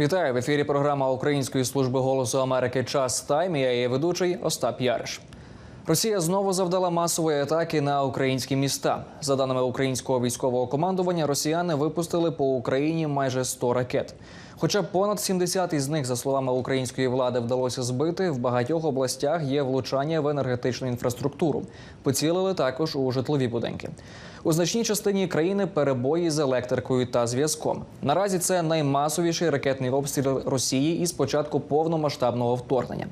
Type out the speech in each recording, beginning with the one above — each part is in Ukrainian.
Вітаю в ефірі. Програма Української служби голосу Америки Час Тайм. Я її ведучий Остап Яриш. Росія знову завдала масової атаки на українські міста. За даними українського військового командування, росіяни випустили по Україні майже 100 ракет. Хоча понад 70 із них, за словами української влади, вдалося збити, в багатьох областях є влучання в енергетичну інфраструктуру. Поцілили також у житлові будинки. У значній частині країни перебої з електрикою та зв'язком. Наразі це наймасовіший ракетний обстріл Росії із початку повномасштабного вторгнення.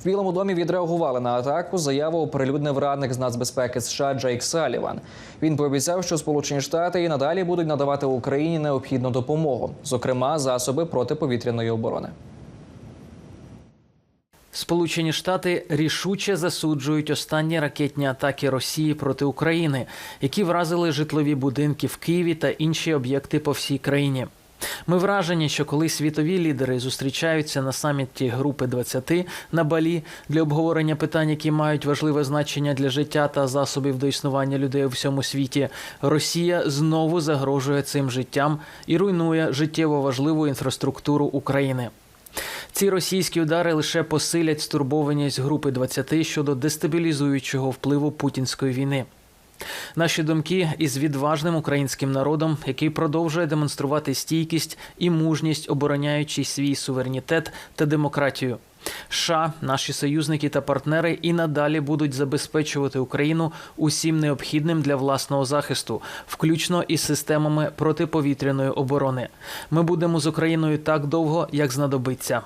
В Білому домі відреагували на атаку. Заяву оприлюднив радник з нацбезпеки США Джейк Саліван. Він пообіцяв, що Сполучені Штати і надалі будуть надавати Україні необхідну допомогу, зокрема засоби протиповітряної оборони. Сполучені Штати рішуче засуджують останні ракетні атаки Росії проти України, які вразили житлові будинки в Києві та інші об'єкти по всій країні. Ми вражені, що коли світові лідери зустрічаються на саміті Групи 20 на Балі для обговорення питань, які мають важливе значення для життя та засобів до існування людей у всьому світі, Росія знову загрожує цим життям і руйнує життєво важливу інфраструктуру України. Ці російські удари лише посилять стурбованість групи 20 щодо дестабілізуючого впливу путінської війни. Наші думки із відважним українським народом, який продовжує демонструвати стійкість і мужність, обороняючи свій суверенітет та демократію. США, наші союзники та партнери і надалі будуть забезпечувати Україну усім необхідним для власного захисту, включно із системами протиповітряної оборони. Ми будемо з Україною так довго, як знадобиться.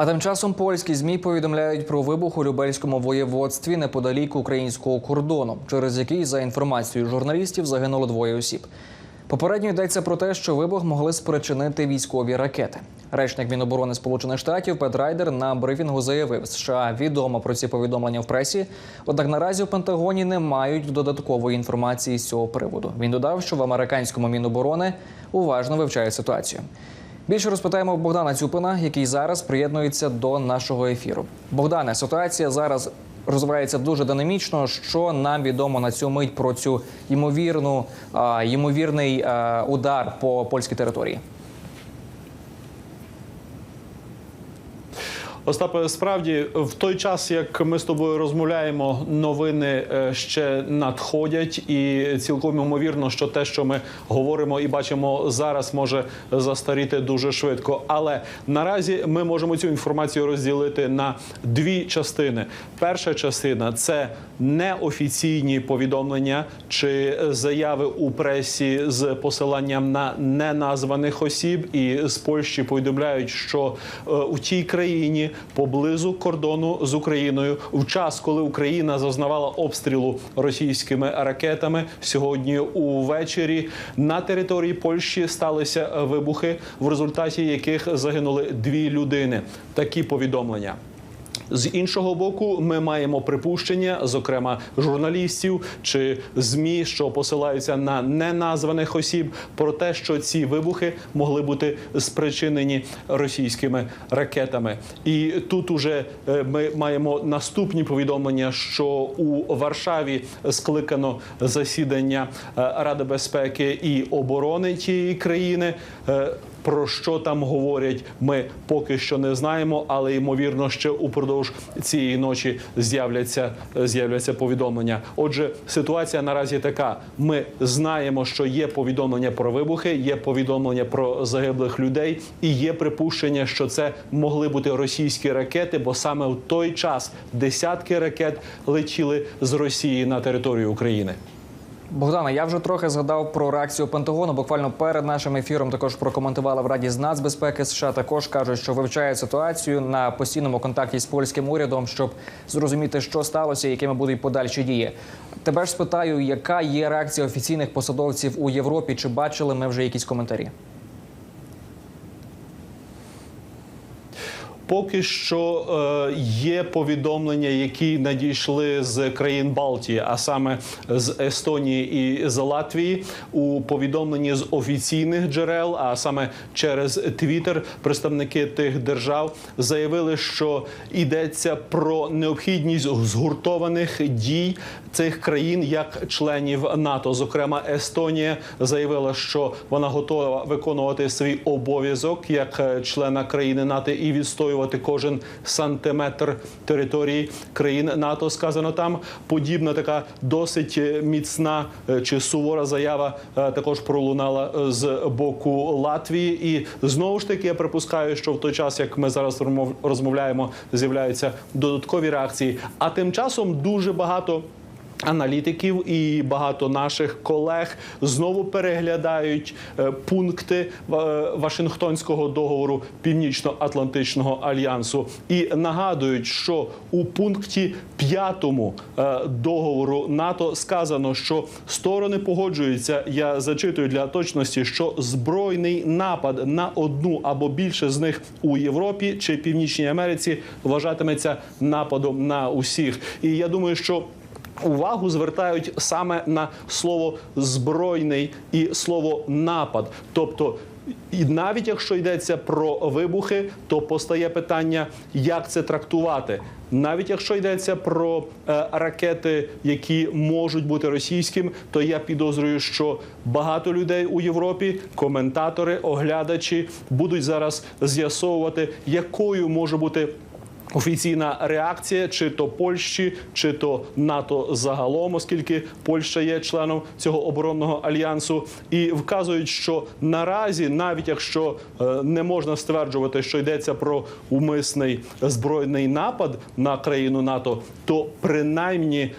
А тим часом польські змі повідомляють про вибух у Любельському воєводстві неподалік українського кордону, через який, за інформацією журналістів, загинуло двоє осіб. Попередньо йдеться про те, що вибух могли спричинити військові ракети. Речник Міноборони Сполучених Штатів Пет Райдер на брифінгу заявив, США відомо про ці повідомлення в пресі. Однак наразі в Пентагоні не мають додаткової інформації з цього приводу. Він додав, що в американському міноборони уважно вивчають ситуацію. Більше розпитаємо Богдана Цюпина, який зараз приєднується до нашого ефіру. Богдане, ситуація зараз розвивається дуже динамічно. Що нам відомо на цю мить про цю ймовірну ймовірний а, удар по польській території? Остапе, справді в той час, як ми з тобою розмовляємо, новини е, ще надходять, і цілком ймовірно, що те, що ми говоримо і бачимо зараз, може застаріти дуже швидко. Але наразі ми можемо цю інформацію розділити на дві частини. Перша частина це неофіційні повідомлення чи заяви у пресі з посиланням на неназваних осіб, і з Польщі повідомляють, що е, у тій країні поблизу кордону з Україною в час, коли Україна зазнавала обстрілу російськими ракетами, сьогодні увечері на території Польщі сталися вибухи, в результаті яких загинули дві людини. Такі повідомлення. З іншого боку, ми маємо припущення, зокрема журналістів чи змі, що посилаються на неназваних осіб, про те, що ці вибухи могли бути спричинені російськими ракетами. І тут уже е, ми маємо наступні повідомлення, що у Варшаві скликано засідання е, Ради безпеки і оборони тієї країни. Про що там говорять, ми поки що не знаємо, але ймовірно, ще упродовж цієї ночі з'являться з'являться повідомлення. Отже, ситуація наразі така: ми знаємо, що є повідомлення про вибухи, є повідомлення про загиблих людей, і є припущення, що це могли бути російські ракети, бо саме в той час десятки ракет летіли з Росії на територію України. Богдана, я вже трохи згадав про реакцію Пентагону. Буквально перед нашим ефіром також прокоментувала в Раді з нацбезпеки США. Також кажуть, що вивчають ситуацію на постійному контакті з польським урядом, щоб зрозуміти, що сталося, якими будуть подальші дії. Тебе ж спитаю, яка є реакція офіційних посадовців у Європі? Чи бачили ми вже якісь коментарі? Поки що е, є повідомлення, які надійшли з країн Балтії, а саме з Естонії і з Латвії, у повідомленні з офіційних джерел, а саме через Твіттер, представники тих держав заявили, що йдеться про необхідність згуртованих дій цих країн як членів НАТО. Зокрема, Естонія заявила, що вона готова виконувати свій обов'язок як члена країни НАТО і відстоювати кожен сантиметр території країн НАТО. Сказано там подібна така досить е, міцна е, чи сувора заява е, також пролунала з боку Латвії. І знову ж таки я припускаю, що в той час, як ми зараз розмовляємо, з'являються додаткові реакції. А тим часом дуже багато. Аналітиків і багато наших колег знову переглядають е, пункти е, Вашингтонського договору Північно-Атлантичного альянсу і нагадують, що у пункті п'ятому е, договору НАТО сказано, що сторони погоджуються. Я зачитую для точності, що збройний напад на одну або більше з них у Європі чи Північній Америці вважатиметься нападом на усіх. І я думаю, що увагу звертають саме на слово збройний і слово напад. Тобто, і навіть якщо йдеться про вибухи, то постає питання, як це трактувати. Навіть якщо йдеться про е, ракети, які можуть бути російським, то я підозрюю, що багато людей у Європі, коментатори, оглядачі, будуть зараз з'ясовувати, якою може бути офіційна реакція, чи то Польщі, чи то НАТО загалом, оскільки Польща є членом цього оборонного альянсу, і вказують, що наразі, навіть якщо е, не можна стверджувати, що йдеться про умисний збройний напад на країну НАТО, то принаймні.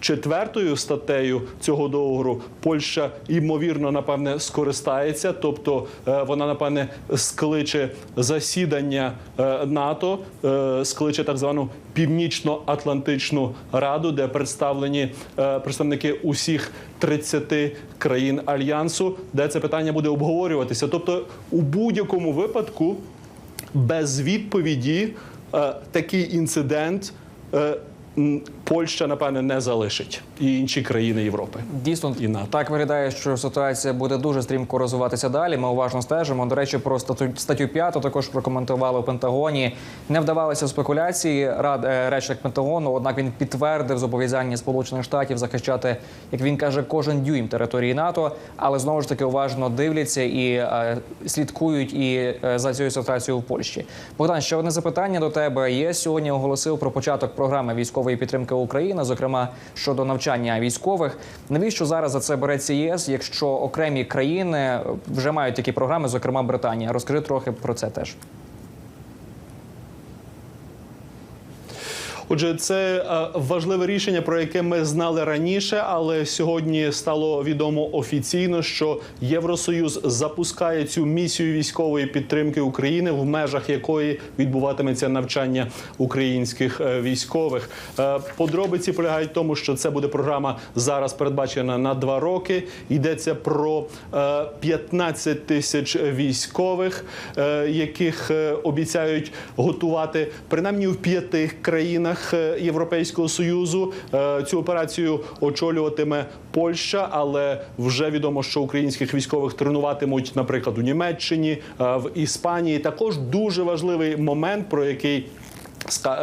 Четвертою статтею цього договору Польща ймовірно напевне скористається, тобто е, вона напевне скличе засідання е, НАТО, е, скличе так звану північно-атлантичну раду, де представлені представники усіх 30 країн альянсу, де це питання буде обговорюватися. Тобто, у будь-якому випадку без відповіді такий інцидент. Польща, напевне, не залишить і інші країни Європи. Дійсно, І НАТО. так виглядає, що ситуація буде дуже стрімко розвиватися далі. Ми уважно стежимо. До речі, про статтю, статтю 5 також прокоментували у Пентагоні. Не вдавалися спекуляції. Рад е, речник Пентагону, однак він підтвердив зобов'язання Сполучених Штатів захищати, як він каже, кожен дюйм території НАТО, але знову ж таки уважно дивляться і е, слідкують і е, за цією ситуацією в Польщі. Богдан, ще одне запитання до тебе. Є сьогодні оголосив про початок програми військової підтримки України, зокрема щодо навчання військових. Навіщо зараз за це береться ЄС, якщо окремі країни вже мають такі програми, зокрема Британія? Розкажи трохи про це теж. Отже, це е, важливе рішення, про яке ми знали раніше, але сьогодні стало відомо офіційно, що Євросоюз запускає цю місію військової підтримки України, в межах якої відбуватиметься навчання українських е, військових. Е, Подробиці полягають в тому, що це буде програма зараз передбачена на два роки. Йдеться про е, 15 тисяч військових, яких обіцяють готувати принаймні в п'яти країнах е, Європейського союзу. Е, Цю операцію очолюватиме Польща, але вже відомо, що українських військових тренуватимуть, наприклад, у Німеччині, е, в Іспанії. Також дуже важливий момент, про який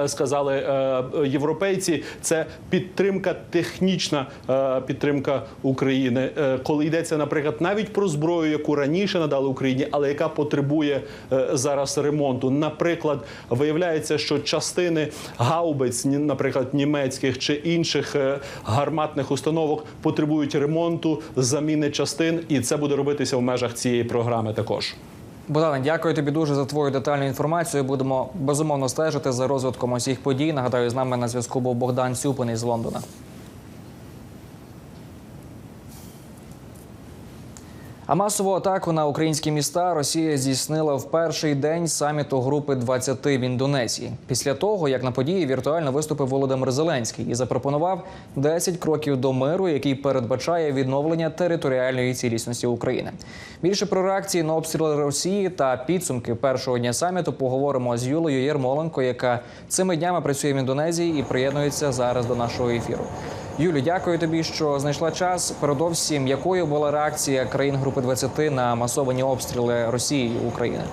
сказали е, європейці, це підтримка, технічна е, підтримка України, Е, коли йдеться, наприклад, навіть про зброю, яку раніше надали Україні, але яка потребує е, зараз ремонту. Наприклад, виявляється, що частини гаубиць, наприклад, німецьких чи інших е, гарматних установок потребують ремонту, заміни частин, і це буде робитися в межах цієї програми також. Богдане, дякую тобі дуже за твою детальну інформацію. Будемо безумовно стежити за розвитком усіх подій. Нагадаю, з нами на зв'язку був Богдан Цюпин із Лондона. А масову атаку на українські міста Росія здійснила в перший день саміту групи 20 в Індонезії. Після того, як на події віртуально виступив Володимир Зеленський і запропонував 10 кроків до миру, який передбачає відновлення територіальної цілісності України. Більше про реакції на обстріли Росії та підсумки першого дня саміту поговоримо з Юлею Єрмоленко, яка цими днями працює в Індонезії і приєднується зараз до нашого ефіру. Юлю, дякую тобі, що знайшла час. Передовсім, якою була реакція країн Групи 20 на масовані обстріли Росії України?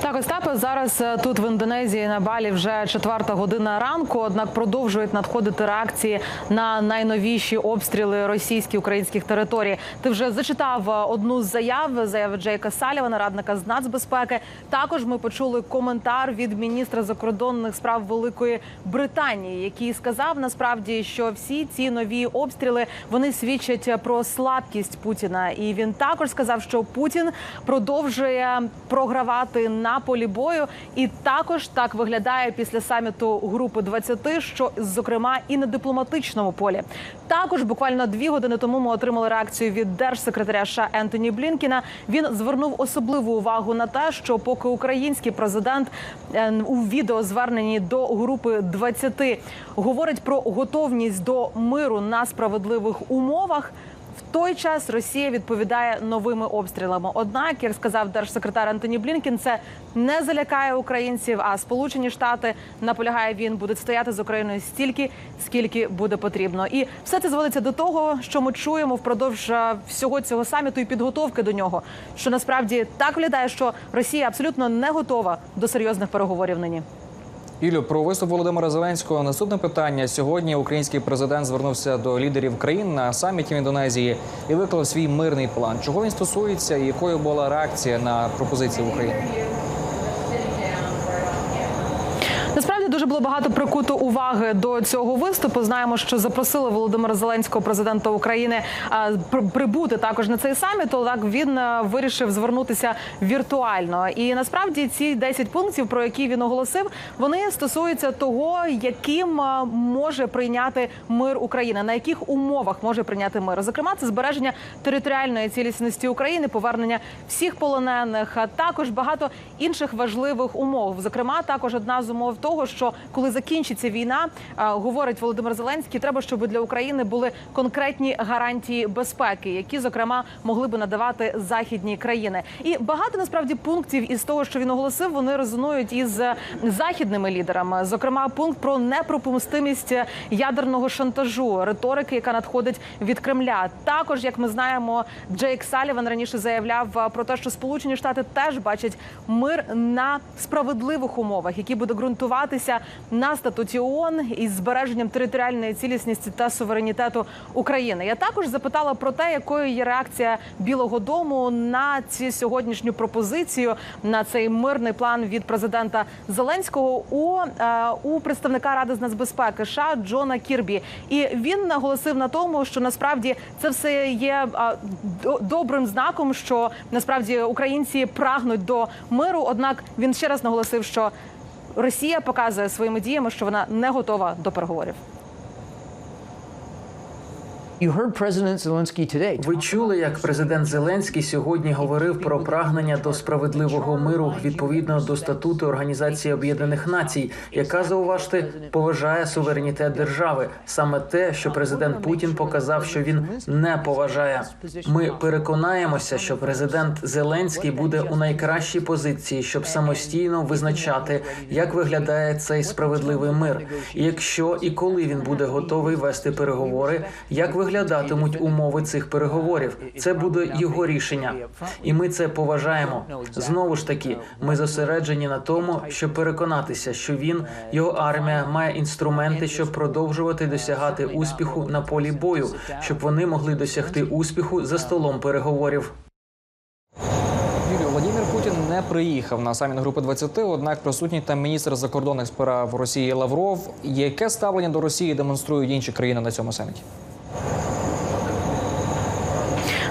Так, Остапе, зараз е, тут в Індонезії на Балі вже четверта година ранку. Однак продовжують надходити реакції на найновіші обстріли російських українських територій. Ти вже зачитав е, одну з заяв заяви Джейка Салівана, радника з нацбезпеки. Також ми почули коментар від міністра закордонних справ Великої Британії, який сказав насправді, що всі ці нові обстріли вони свідчать про слабкість Путіна. І він також сказав, що Путін продовжує програвати на полі бою, і також так виглядає після саміту групи 20, що зокрема і на дипломатичному полі. Також буквально дві години тому ми отримали реакцію від держсекретаря США Ентоні Блінкіна. Він звернув особливу увагу на те, що поки український президент е, у відеозверненні до групи 20 говорить про готовність до миру на справедливих умовах. В той час Росія відповідає новими обстрілами. Однак, як сказав держсекретар Антоні Блінкін, це не залякає українців. А Сполучені Штати наполягає він будуть стояти з Україною стільки, скільки буде потрібно. І все це зводиться до того, що ми чуємо впродовж е, всього цього саміту і підготовки до нього. Що насправді так виглядає, що Росія абсолютно не готова до серйозних переговорів нині. Юлю, про виступ Володимира Зеленського. Наступне питання. Сьогодні український президент звернувся до лідерів країн на саміті в Індонезії і виклав свій мирний план. Чого він стосується і якою була реакція на пропозиції України? Насправді дуже було багато прикуто уваги до цього виступу. Знаємо, що запросили Володимира Зеленського, президента України, прибути також на цей саміт. Однак він е, вирішив звернутися віртуально. І насправді ці 10 пунктів, про які він оголосив, вони стосуються того, яким е, може прийняти мир Україна, на яких умовах може прийняти мир. Зокрема, це збереження територіальної цілісності України, повернення всіх полонених, а також багато інших важливих умов. Зокрема, також одна з умов того, що коли закінчиться війна, говорить Володимир Зеленський, треба, щоб для України були конкретні гарантії безпеки, які зокрема могли би надавати західні країни. І багато насправді пунктів із того, що він оголосив, вони резонують із е, західними лідерами. Зокрема, пункт про непропустимість ядерного шантажу, риторики, яка надходить від Кремля. Також, як ми знаємо, Джейк Саліван раніше заявляв е, про те, що Сполучені Штати теж бачать мир на справедливих умовах, які буде ґрунтуватися на статуті ООН із збереженням територіальної цілісності та суверенітету України. Я також запитала про те, якою є реакція Білого Дому на цю сьогоднішню пропозицію на цей мирний план від президента Зеленського у, е, у представника Ради з нацбезпеки США Джона Кірбі. І він наголосив на тому, що насправді це все є е, до- добрим знаком, що насправді українці прагнуть до миру. Однак він ще раз наголосив, що Росія показує своїми діями, що вона не готова до переговорів. Ви чули, як президент Зеленський сьогодні говорив про прагнення до справедливого миру відповідно до статуту Організації Об'єднаних Націй, яка зауважте поважає суверенітет держави. Саме те, що президент Путін показав, що він не поважає. Ми переконаємося, що президент Зеленський буде у найкращій позиції, щоб самостійно визначати, як виглядає цей справедливий мир, і якщо і коли він буде готовий вести переговори, як виглядатимуть умови цих переговорів. Це буде його рішення, і ми це поважаємо. Знову ж таки, ми зосереджені на тому, щоб переконатися, що він, його армія, має інструменти, щоб продовжувати досягати успіху на полі бою, щоб вони могли досягти успіху за столом переговорів. Юлію, Владимир Путін не приїхав на саміт групи 20, однак присутній там міністр закордонних справ Росії Лавров. Яке ставлення до Росії демонструють інші країни на цьому саміті?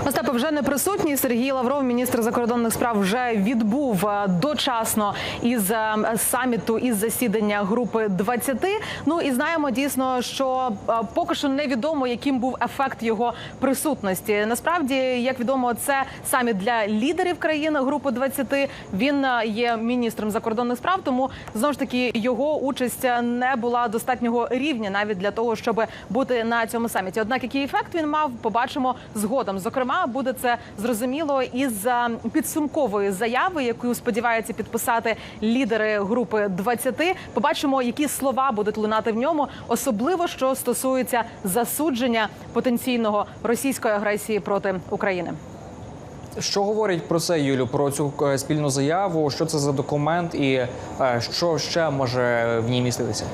Остапе, вже не присутній. Сергій Лавров, міністр закордонних справ, вже відбув е, дочасно із е, саміту із засідання групи 20. Ну і знаємо дійсно, що е, поки що невідомо, яким був ефект його присутності. Насправді, як відомо, це саміт для лідерів країн групи 20. Він є міністром закордонних справ, тому знову ж таки його участь не була достатнього рівня навіть для того, щоб бути на цьому саміті. Однак, який ефект він мав, побачимо згодом. Зокрема, буде це зрозуміло із підсумкової заяви, яку сподіваються підписати лідери групи 20. Побачимо, які слова будуть лунати в ньому, особливо що стосується засудження потенційного російської агресії проти України. Що говорить про це, Юлю, про цю е, спільну заяву? Що це за документ і е, що ще може в ній міститися?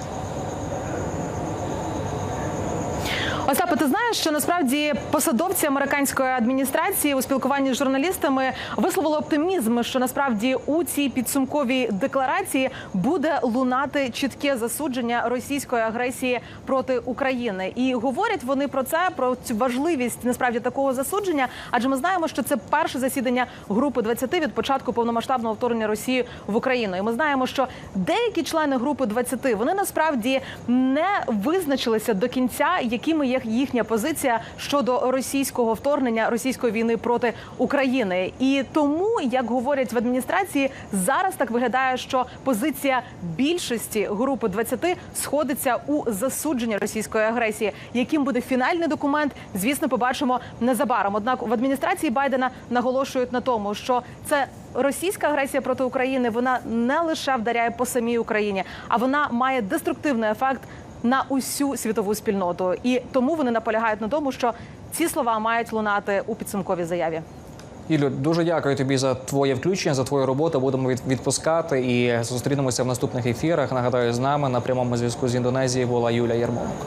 Остапе, ти знаєш, що насправді посадовці американської адміністрації у спілкуванні з журналістами висловили оптимізм, що насправді у цій підсумковій декларації буде лунати чітке засудження російської агресії проти України. І говорять вони про це, про цю важливість насправді такого засудження. Адже ми знаємо, що це перше засідання групи 20 від початку повномасштабного вторгнення Росії в Україну. І ми знаємо, що деякі члени групи 20, вони насправді не визначилися до кінця, якими є їхня позиція щодо російського вторгнення російської війни проти України. І тому, як говорять в адміністрації, зараз так виглядає, що позиція більшості групи 20 сходиться у засудженні російської агресії. Яким буде фінальний документ, звісно, побачимо незабаром. Однак в адміністрації Байдена наголошують на тому, що це російська агресія проти України вона не лише вдаряє по самій Україні, а вона має деструктивний ефект на усю світову спільноту. І тому вони наполягають на тому, що ці слова мають лунати у підсумковій заяві. Юлю, дуже дякую тобі за твоє включення, за твою роботу. Будемо відпускати і зустрінемося в наступних ефірах. Нагадаю, з нами на прямому зв'язку з Індонезії була Юля Ярмоленко.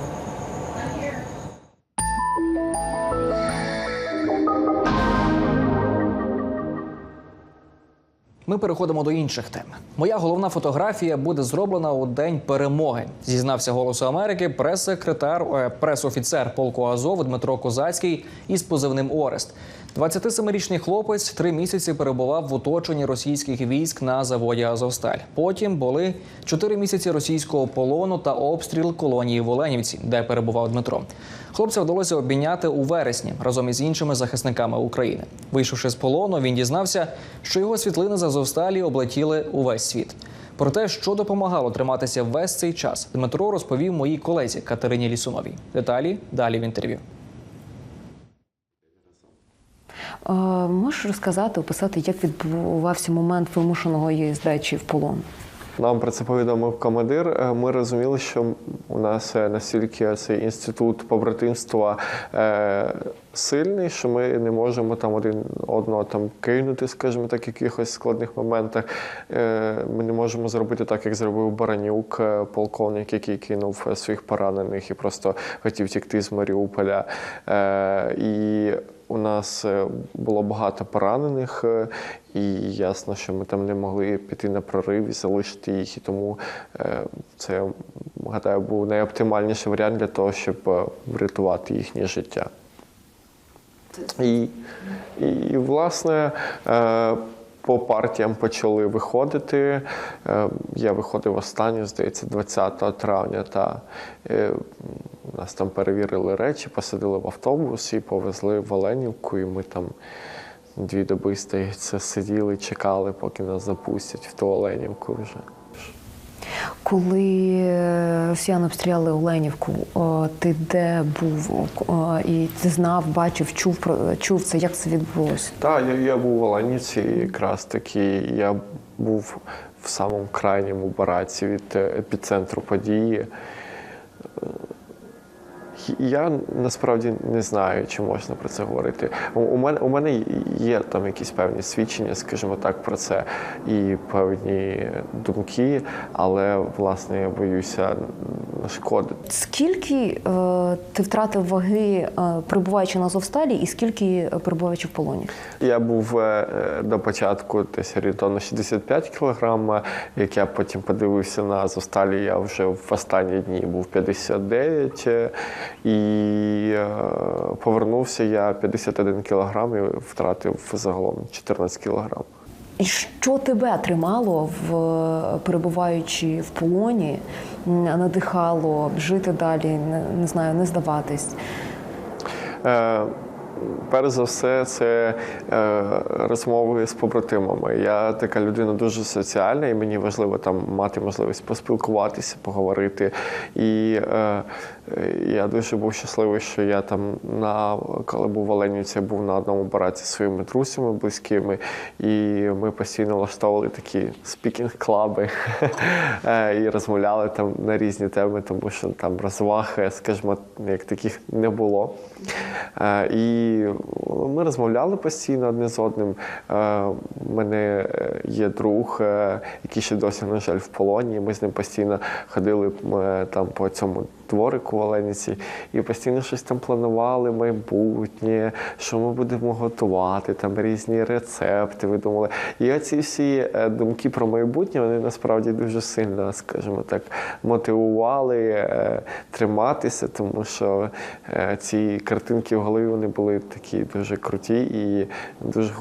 Ми переходимо до інших тем. Моя головна фотографія буде зроблена у день перемоги. Зізнався голосу Америки прес-секретар, е, прес-офіцер полку Азов Дмитро Козацький із позивним Орест. 27-річний хлопець три місяці перебував в оточенні російських військ на заводі Азовсталь. Потім були чотири місяці російського полону та обстріл колонії в Оленівці, де перебував Дмитро. Хлопця вдалося обміняти у вересні разом із іншими захисниками України. Вийшовши з полону, він дізнався, що його світлини з Азовсталі облетіли увесь світ. Про те, що допомагало триматися весь цей час, Дмитро розповів моїй колезі Катерині Лісуновій. Деталі далі в інтерв'ю. Е, Можеш розказати, описати, як відбувався момент вимушеного її здачі в полон? Нам про це повідомив командир. Е, Ми розуміли, що у нас е, настільки цей інститут побратимства е, сильний, що ми не можемо там один одного там кинути, скажімо так, в якихось складних моментах. Ми не можемо зробити так, як зробив Баранюк, полковник, який кинув своїх поранених і просто хотів тікти з Маріуполя. І у нас е, було багато поранених, е, і ясно, що ми там не могли піти на прорив і залишити їх. І тому е, це, гадаю, був найоптимальніший варіант для того, щоб врятувати їхнє життя. І, і, власне, по партіям почали виходити. Я виходив останню, здається, 20 травня. Та нас там перевірили речі, посадили в автобус і повезли в Оленівку. І ми там дві доби здається, сиділи, чекали, поки нас запустять в ту Оленівку вже. Коли е, росіяни обстріляли Оленівку, ти де був і ти знав, бачив, чув чув це, як це відбулося? Так, я, я був в Оленівці, якраз таки я був в самому крайньому бараці від е, епіцентру події. Е, Я насправді не знаю, чи можна про це говорити. У- мене, у мене є там якісь певні свідчення, скажімо так, про це і певні думки, але власне я боюся нашкодити. Скільки е, ти втратив ваги, е, перебуваючи на Азовсталі, і скільки е, перебуваючи в полоні? Я був е, е, до початку десь орієнтовно 65 кілограм. Як я потім подивився на Азовсталі, я вже в останні дні був 59. е, І е, повернувся я 51 кілограм і втратив загалом 14 кілограм. І що тебе тримало в перебуваючи в полоні, надихало жити далі, не, не знаю, не здаватись? Е, Перш за все, це е, розмови з побратимами. Я така людина дуже соціальна, і мені важливо там мати можливість поспілкуватися, поговорити. І е, я дуже був щасливий, що я там на коли був в Оленівці, я був на одному бараці зі своїми друзями близькими, і ми постійно влаштовували такі спікінг-клаби е, і розмовляли там на різні теми, тому що там розваг, е, скажімо, як таких не було. Е, І ми розмовляли постійно одне з одним. Е, У мене е, є друг, е, який ще досі, на жаль, в полоні. Ми з ним постійно ходили е, там по цьому дворику в Оленіці і постійно щось там планували, майбутнє, що ми будемо готувати, там різні рецепти видумали. І оці всі е, думки про майбутнє, вони насправді дуже сильно, скажімо так, мотивували е, триматися, тому що е, ці картинки в голові вони були такі дуже круті і дуже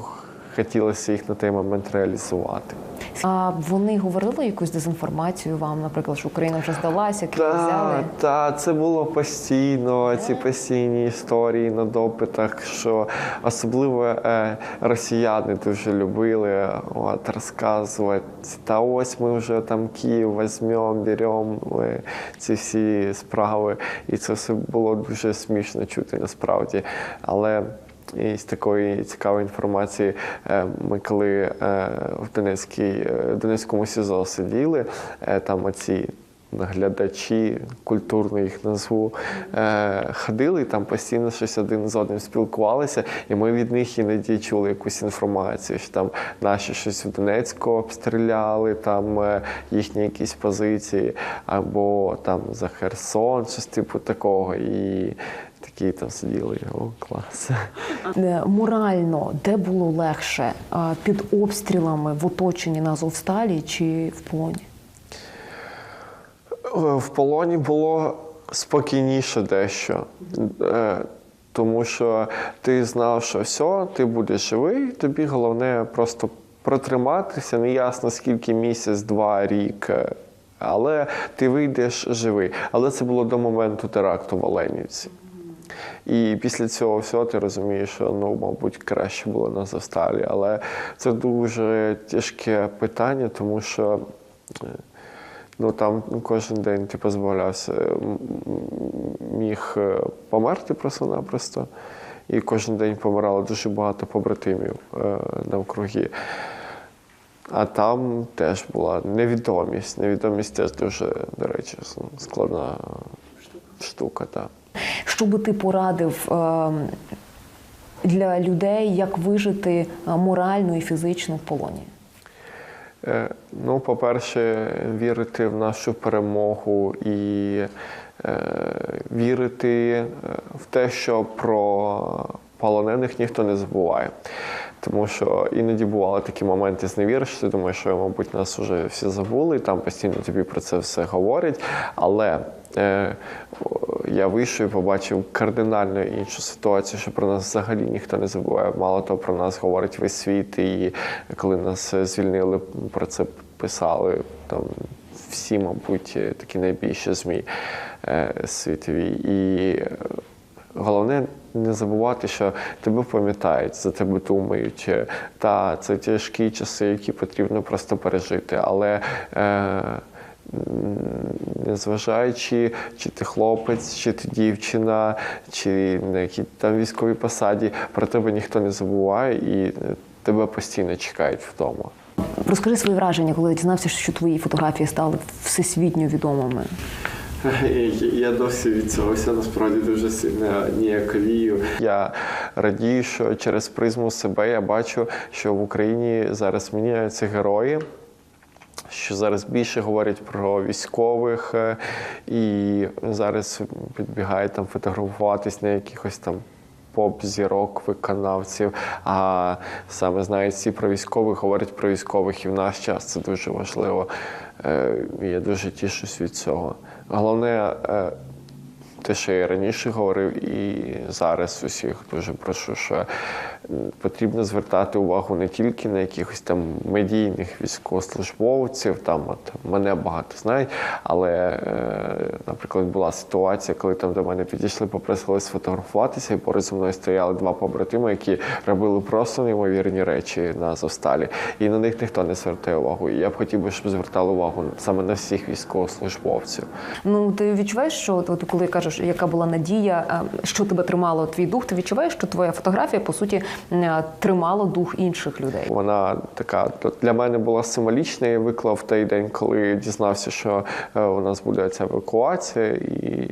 хотілося їх на той момент реалізувати. А вони говорили якусь дезінформацію вам, наприклад, що Україна вже здалася, Київ взяли? Так, та, це було постійно, ці постійні історії на допитах, що особливо е, росіяни дуже любили от, розказувати. Та ось ми вже там Київ візьмемо, беремо ці всі справи. І це все було дуже смішно чути насправді. Але і з такої цікавої інформації, е, ми коли е, в Донецькій, е, Донецькому СІЗО сиділи, там оці наглядачі, культурно їх назву, ходили там постійно щось один з одним спілкувалися, і ми від них іноді чули якусь інформацію, що там наші щось в Донецьку обстріляли, там їхні якісь позиції, або там за Херсон, щось типу такого. І такі там сиділи, о, клас. Е, Морально, де було легше? Під обстрілами в оточенні на Азовсталі чи в полоні? Е, В полоні було спокійніше дещо. Е, Тому що ти знав, що все, ти будеш живий, тобі головне просто протриматися, неясно скільки місяць, два, рік. е, Але ти вийдеш живий. Але це було до моменту теракту в Оленівці. І після цього всього ти розумієш, що ну, мабуть, краще було на заставі. Але це дуже тяжке питання, тому що е, ну, там кожен день ти позбавлявся, міг е, померти просто-напросто. І кожен день помирало дуже багато побратимів е, навкруги. А там теж була невідомість. Невідомість теж дуже, до речі, складна штука. Так. Що би ти порадив е, для людей, як вижити е, морально і фізично в полоні? Е, Ну, по-перше, вірити в нашу перемогу і вірити в те, що про полонених ніхто не забуває. Тому що іноді бували такі моменти зневіри, що ти думаєш, що, мабуть, нас вже всі забули, там постійно тобі про це все говорять. Але е, я вийшов і побачив кардинально іншу ситуацію, що про нас взагалі ніхто не забуває. Мало того, про нас говорить весь світ, і коли нас звільнили, про це писали там всі, мабуть, такі найбільші ЗМІ е, світові. І Головне не забувати, що тебе пам'ятають, за тебе думають. Е, Та це тяжкі часи, які потрібно просто пережити. Але е, незважаючи, чи ти хлопець, чи ти дівчина, чи на якій там військовій посаді, про тебе ніхто не забуває і е, тебе постійно чекають вдома. Розкажи свої враження, коли дізнався, що твої фотографії стали всесвітньо відомими. Я досі від цього все насправді дуже сильно ніяковію. Я радію, що через призму себе я бачу, що в Україні зараз міняються герої. Що зараз більше говорять про військових, е, і зараз підбігають там фотографуватись на якихось там поп-зірок, виконавців. А саме знають всі про військових, говорять про військових, і в наш час це дуже важливо. Е, Я дуже тішусь від цього. Головне е, те, що я раніше говорив, і зараз усіх дуже прошу, що потрібно звертати увагу не тільки на якихось там медійних військовослужбовців, там от мене багато знають, але, е, наприклад, була ситуація, коли там до мене підійшли, попросили сфотографуватися, і поруч зі мною стояли два побратими, які робили просто неймовірні речі на Азовсталі. І на них ніхто не звертає увагу. І я б хотів би, щоб звертали увагу саме на всіх військовослужбовців. Ну ти відчуваєш, що от коли кажеш, яка була надія, е, що тебе тримало твій дух, ти відчуваєш, що твоя фотографія по суті е, тримала дух інших людей. Вона така для мене була символічна. Я виклав той день, коли дізнався, що е, у нас буде ця евакуація і.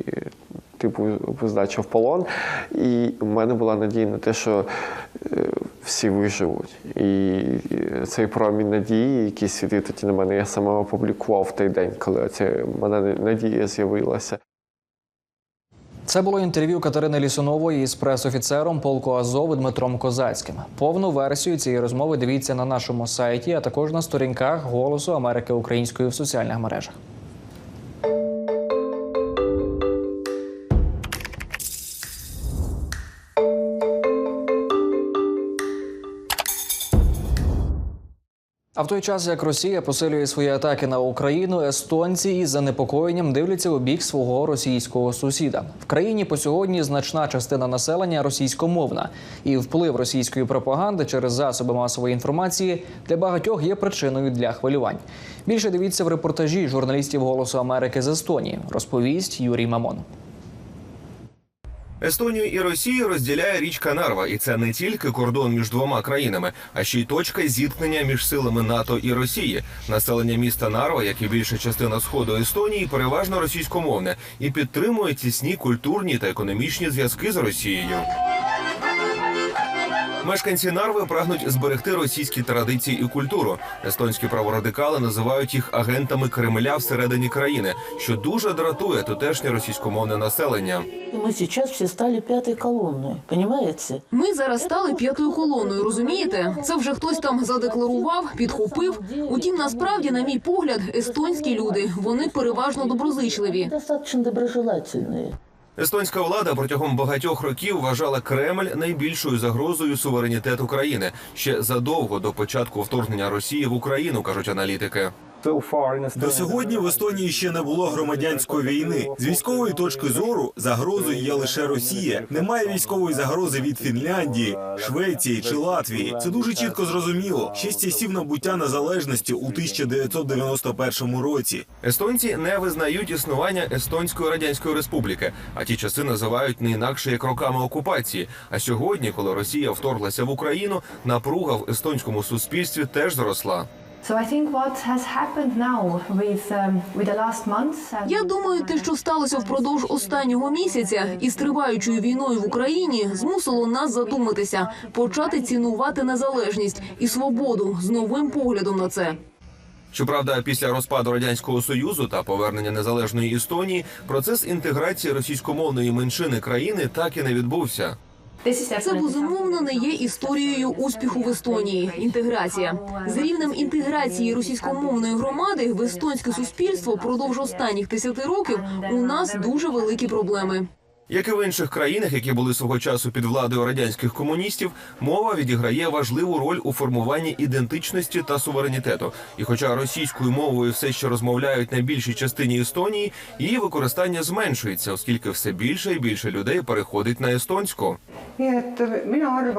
Типу здача в полон, і в мене була надія на те, що всі виживуть. І цей промінь надії, який світив тоді на мене, я саме опублікував в той день, коли ця мене надія з'явилася. Це було інтерв'ю Катерини Лісунової із пресофіцером полку Азову Дмитром Козацьким. Повну версію цієї розмови дивіться на нашому сайті, а також на сторінках Голосу Америки Української в соціальних мережах. А в той час, як Росія посилює свої атаки на Україну, естонці із занепокоєнням дивляться у бік свого російського сусіда. В країні по сьогодні значна частина населення російськомовна, і вплив російської пропаганди через засоби масової інформації для багатьох є причиною для хвилювань. Більше дивіться в репортажі журналістів Голосу Америки з Естонії. Розповість Юрій Мамон. Естонію і Росію розділяє річка Нарва, і це не тільки кордон між двома країнами, а ще й точка зіткнення між силами НАТО і Росії. Населення міста Нарва, як і більша частина сходу Естонії, переважно російськомовне і підтримує тісні культурні та економічні зв'язки з Росією. Мешканці Нарви прагнуть зберегти російські традиції і культуру. Естонські праворадикали називають їх агентами Кремля всередині країни, що дуже дратує тутешнє російськомовне населення. Мы сейчас все стали пятой колонной, понимаете? Ми зараз стали п'ятою колоною. Розумієте? Це вже хтось там задекларував, підхопив. Утім, насправді, на мій погляд, естонські люди вони переважно доброзичливі. Достаточно доброжелательные. Естонська влада протягом багатьох років вважала Кремль найбільшою загрозою суверенітету країни ще задовго до початку вторгнення Росії в Україну, кажуть аналітики. До сьогодні в Естонії ще не було громадянської війни. З військової точки зору загрозою є лише Росія. Немає військової загрози від Фінляндії, Швеції чи Латвії. Це дуже чітко зрозуміло. Ще з часів набуття незалежності у 1991 році. Естонці не визнають існування Естонської радянської республіки, а ті часи називають не інакше як роками окупації. А сьогодні, коли Росія вторглася в Україну, напруга в естонському суспільстві теж зросла. So I think what has happened now with um, with the last months. Я думаю, те, що сталося впродовж останнього місяця із триваючою війною в Україні, змусило нас задуматися, почати цінувати незалежність і свободу з новим поглядом на це. Щоправда, після розпаду радянського союзу та повернення незалежної Естонії процес інтеграції російськомовної меншини країни так і не відбувся. Це безумовно не є історією успіху в Естонії. Інтеграція з рівнем інтеграції російськомовної громади в естонське суспільство впродовж останніх 10 років у нас дуже великі проблеми. Як і в інших країнах, які були свого часу під владою радянських комуністів, мова відіграє важливу роль у формуванні ідентичності та суверенітету. І хоча російською мовою все ще розмовляють на більшій частині Естонії, її використання зменшується, оскільки все більше і більше людей переходить на естонську.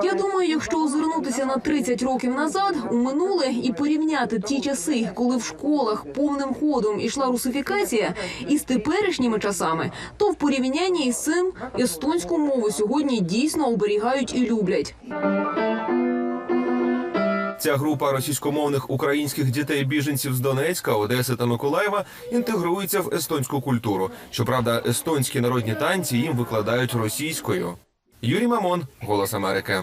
Я думаю, якщо озирнутися на 30 років назад у минуле і порівняти ті часи, коли в школах повним ходом ішла русифікація, із теперішніми часами, то в порівнянні із цим естонську мову сьогодні дійсно оберігають і люблять. Ця група російськомовних українських дітей-біженців з Донецька, Одеси та Миколаєва інтегрується в естонську культуру. Щоправда, естонські народні танці їм викладають російською. Юрій Мамон, Голос Америки.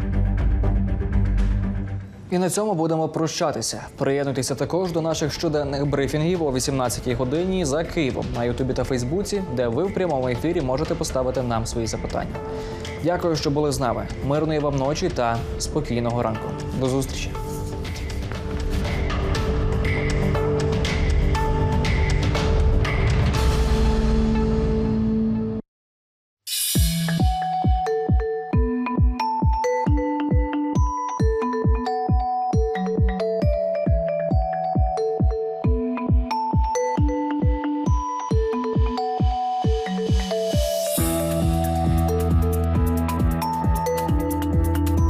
І на цьому будемо прощатися. Приєднуйтеся також до наших щоденних брифінгів о 18-й годині за Києвом на Ютубі та Фейсбуці, де ви в прямому ефірі можете поставити нам свої запитання. Дякую, що були з нами. Мирної вам ночі та спокійного ранку. До зустрічі.